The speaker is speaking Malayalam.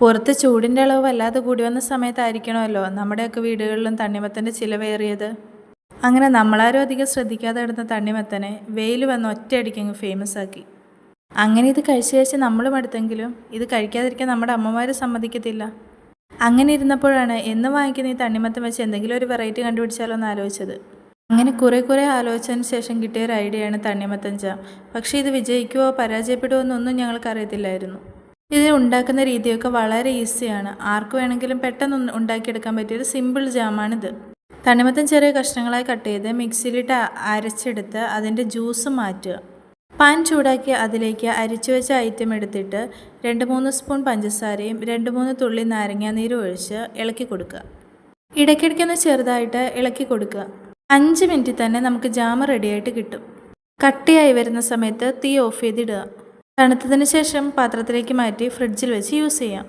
പുറത്ത് ചൂടിന്റെ അളവ് വല്ലാതെ കൂടി വന്ന സമയത്തായിരിക്കണമല്ലോ നമ്മുടെയൊക്കെ വീടുകളിലും തണ്ണിമത്തന്റെ ചിലവേറിയത് അങ്ങനെ നമ്മളാരും അധികം ശ്രദ്ധിക്കാതെ ഇടുന്ന തണ്ണിമത്തനെ വെയിൽ വന്ന് ഒറ്റയടിക്കങ്ങ് ഫേമസ് ആക്കി. അങ്ങനെ ഇത് കഴിച്ച് കഴിച്ച് നമ്മളും എടുത്തെങ്കിലും ഇത് കഴിക്കാതിരിക്കാൻ നമ്മുടെ അമ്മമാർ സമ്മതിക്കത്തില്ല. അങ്ങനെ ഇരുന്നപ്പോഴാണ് എന്ന് വാങ്ങിക്കുന്ന ഈ തണ്ണിമത്തം വെച്ച് എന്തെങ്കിലും ഒരു വെറൈറ്റി കണ്ടുപിടിച്ചാലോ എന്ന് ആലോചിച്ചത്. അങ്ങനെ കുറേ കുറേ ആലോചിച്ചതിന് ശേഷം കിട്ടിയ ഒരു ഐഡിയയാണ് തണ്ണിമത്തൻ ജാം. പക്ഷേ ഇത് വിജയിക്കുമോ പരാജയപ്പെടുമോ എന്നൊന്നും ഞങ്ങൾക്ക് അറിയത്തില്ലായിരുന്നു ഇത് ഉണ്ടാക്കുന്ന രീതിയൊക്കെ വളരെ ഈസിയാണ്. ആർക്ക് വേണമെങ്കിലും പെട്ടെന്ന് ഉണ്ടാക്കിയെടുക്കാൻ പറ്റിയൊരു സിമ്പിൾ ജാമാണിത്. തണ്ണിമത്തൻ ചെറിയ കഷ്ണങ്ങളായി കട്ട് ചെയ്ത് മിക്സിയിലിട്ട് അരച്ചെടുത്ത് അതിന്റെ ജ്യൂസ് മാറ്റുക. പാൻ ചൂടാക്കി അതിലേക്ക് അരിച്ചു വെച്ച ഐറ്റം എടുത്തിട്ട് രണ്ട് മൂന്ന് സ്പൂൺ പഞ്ചസാരയും രണ്ട് മൂന്ന് തുള്ളി നാരങ്ങാനീരും ഒഴിച്ച് ഇളക്കി കൊടുക്കുക. ഇടയ്ക്കിടയ്ക്കൊന്ന് ചെറുതായിട്ട് ഇളക്കി കൊടുക്കുക. അഞ്ച് മിനിറ്റിൽ തന്നെ നമുക്ക് ജാം റെഡിയായിട്ട് കിട്ടും. കട്ടിയായി വരുന്ന സമയത്ത് തീ ഓഫ് ചെയ്തിടുക. തണുത്തതിന് ശേഷം പാത്രത്തിലേക്ക് മാറ്റി ഫ്രിഡ്ജിൽ വെച്ച് യൂസ് ചെയ്യാം.